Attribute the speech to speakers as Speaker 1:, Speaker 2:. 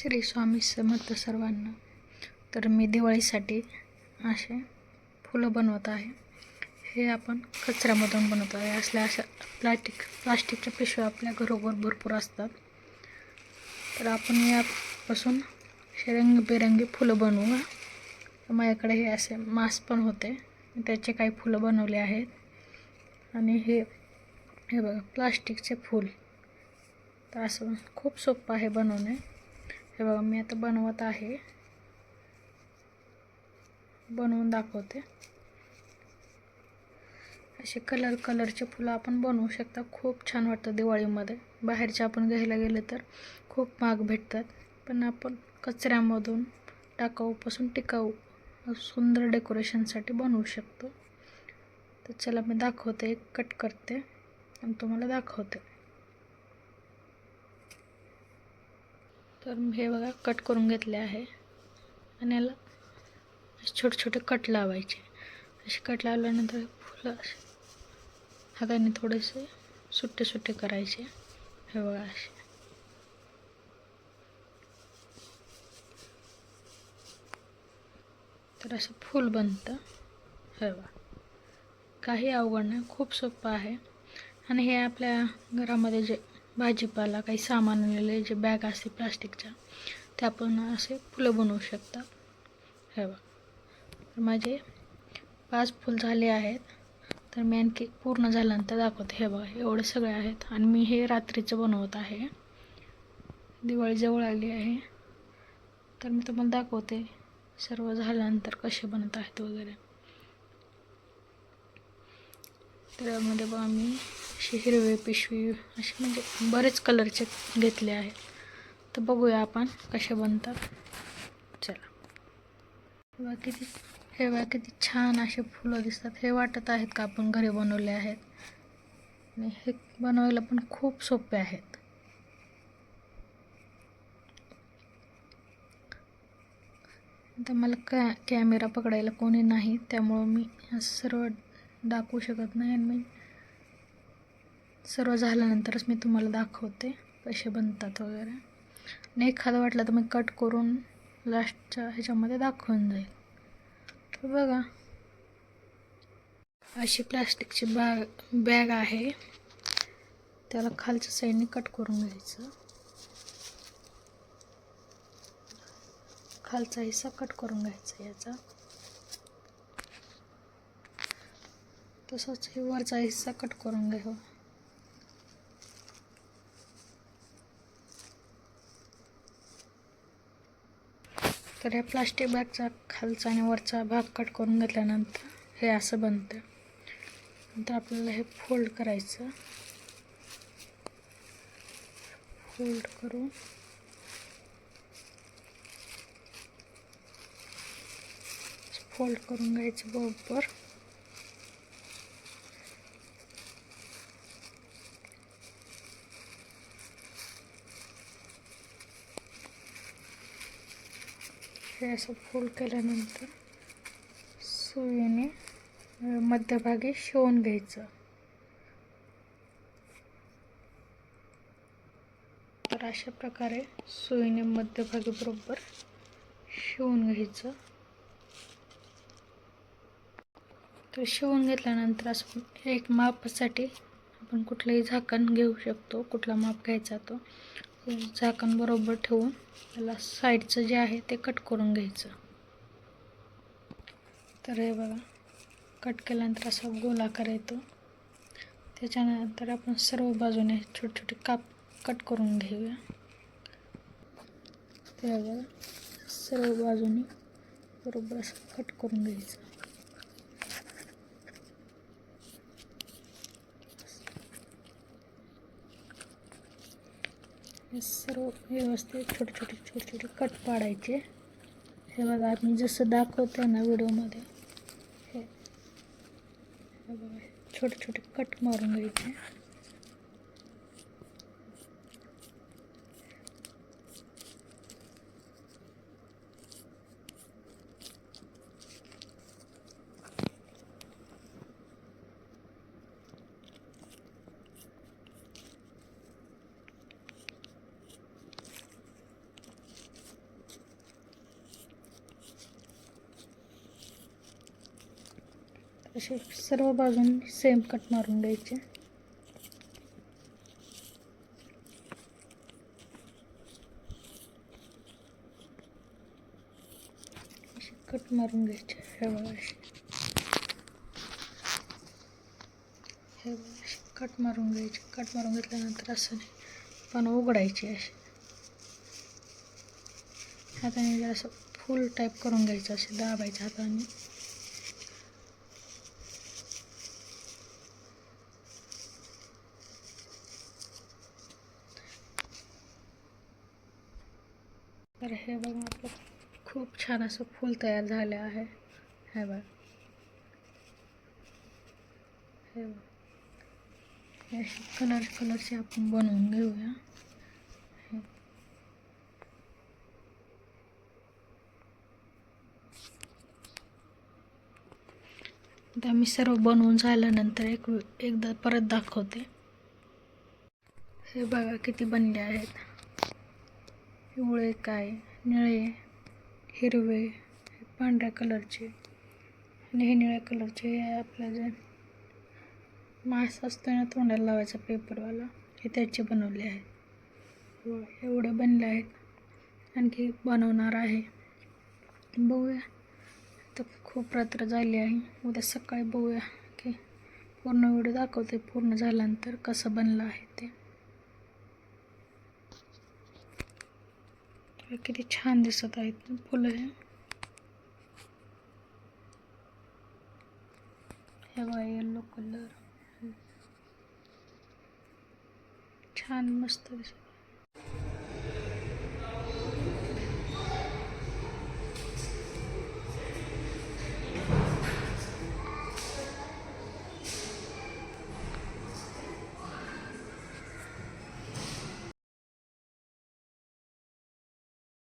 Speaker 1: श्री स्वामी समर्थ सर्वांना. तर मी दिवाळीसाठी असे फुलं बनवत आहे. हे आपण कचऱ्यामधून बनवत आहे. असल्या अशा प्लास्टिक प्लास्टिकच्या पिशव्या आपल्या घरोघर भरपूर असतात. तर आपण यापासून असे रंगीबेरंगी फुलं बनवू. तर माझ्याकडे हे असे मास्क पण होते. त्याचे काही फुलं बनवले आहेत. आणि हे हे बघा प्लास्टिकचे फूल. तर असं खूप सोपं आहे बनवणे. हे बघा मी आता बनवत आहे. बनवून दाखवते. असे कलर कलरचे फुलं आपण बनवू शकता. खूप छान वाटतं दिवाळीमध्ये. बाहेरचे आपण घ्यायला गेले तर खूप महाग भेटतात. पण आपण कचऱ्यामधून टाकाऊपासून टिकाऊ सुंदर डेकोरेशनसाठी बनवू शकतो. तर चला मी दाखवते एक कट करते आणि तुम्हाला दाखवते. तर हे बघा कट करून घेतले आहे. आणि याला छोटे छोटे कट लावायचे. असे कट लावल्यानंतर फुलं असे हाताने थोडेसे सुट्टे सुट्टे करायचे. हे बघा असे. तर असं फूल बनतं. हे बघा. काही अवघड नाही खूप सोपं आहे. आणि हे आपल्या घरामध्ये जे भाजीपाला काही सामान आणलेले जे बॅग असते प्लास्टिकच्या ते आपण असे फुलं बनवू शकता. हे बघा. तर माझे पाच फुल झाले आहेत. तर मी आणखी पूर्ण झाल्यानंतर दाखवते. हे बघा एवढे सगळे आहेत. आणि मी हे रात्रीचं बनवत आहे. दिवाळी जवळ आली आहे. तर मी तुम्हाला दाखवते सर्व झाल्यानंतर कसे बनत आहेत वगैरे. तर यामध्ये बघा मी अशी हिरवे पिशवी असे म्हणजे बरेच कलरचे घेतले आहेत. तर बघूया आपण कसे बनतात. चला. बघा किती हे बघा किती छान असे फुलं दिसतात. हे वाटत आहेत का आपण घरी बनवले आहेत? आणि हे बनवायला पण खूप सोपे आहेत. तर मला कॅ कॅमेरा पकडायला कोणी नाही त्यामुळं मी सर्व दाखवू शकत नाही आणि मी सर्व झाल्यानंतरच मी तुम्हाला दाखवते. कसे बनतात वगैरे. आणि एखादं वाटलं तर मी कट करून लास्टच्या ह्याच्यामध्ये दाखवून जाईल. तर बघा. अशी प्लास्टिकची बॅग बॅग आहे. त्याला खालच्या साईडने कट करून घ्यायचं. खालचा हिस्सा कट करून घ्यायचा याचा. तसंच हे वरचा हिस्सा कट करून घ्यावा. तर या प्लास्टिक बॅगचा खालचा आणि वरचा भाग कट करून घेतल्यानंतर हे असं बनतं. नंतर आपल्याला हे फोल्ड करायचं. फोल्ड करून फोल्ड करून घ्यायचं बरोबर. हे असं फोल्ड केल्यानंतर सुईने मध्यभागी शिवून घ्यायचं. तर अशा प्रकारे सुईने मध्यभागी बरोबर शिवून घ्यायचं. तर शिवून घेतल्यानंतर असं एक मापासाठी आपण कुठलंही झाकण घेऊ शकतो कुठला माप घ्यायचा तो. झाकण बरोबर ठेवून त्याला साईडचं जे आहे ते कट करून घ्यायचं. तर हे बघा कट केल्यानंतर असा गोलाकार येतो. त्याच्यानंतर आपण सर्व बाजूने छोटे छोटे काप कट करून घेऊया. ते बघा सर्व बाजूने बरोबर असं कट करून घ्यायचं. हे सर्व व्यवस्थित छोटे छोटे छोटे छोटे कट पाडायचे. हे बघा मी जसं दाखवते ना व्हिडिओमध्ये हे हे बघा छोटे छोटे कट मारून घ्यायचे. असे सर्व बाजून सेम कट मारून घ्यायचे. कट मारून घ्यायचे. हे बघा हे बघा कट मारून घ्यायचे. कट मारून घेतल्यानंतर असं पण उघडायचे असे. हाताने जर असं फुल टाईप करून घ्यायचं असे दाबायचं हाताने तर हे बघा आपलं खूप छान असं फूल तयार झालं आहे. हे बघ. हे बघ. हे कलर कलरचे आपण बनवून घेऊया. हे. आता मी सर्व बनवून झाल्यानंतर एक एकदा परत दाखवते. हे बघा किती बनले आहेत. पिवळे काय निळे हिरवे पांढऱ्या कलरचे. आणि हे निळ्या कलरचे हे आपलं जे मास असतो ना तोंडाला लावायचा पेपरवाला हे त्याचे बनवले आहेत. व एवढे बनले आहेत. आणखी बनवणार आहे. बघूया. तर खूप रात्र झाली आहे. उद्या सकाळी बघूया की पूर्ण व्हिडिओ दाखवते. पूर्ण झाल्यानंतर कसं बनलं आहे ते. किती छान दिसत आहेत फुलं हे। हे बघा येलो कलर छान मस्त दिसत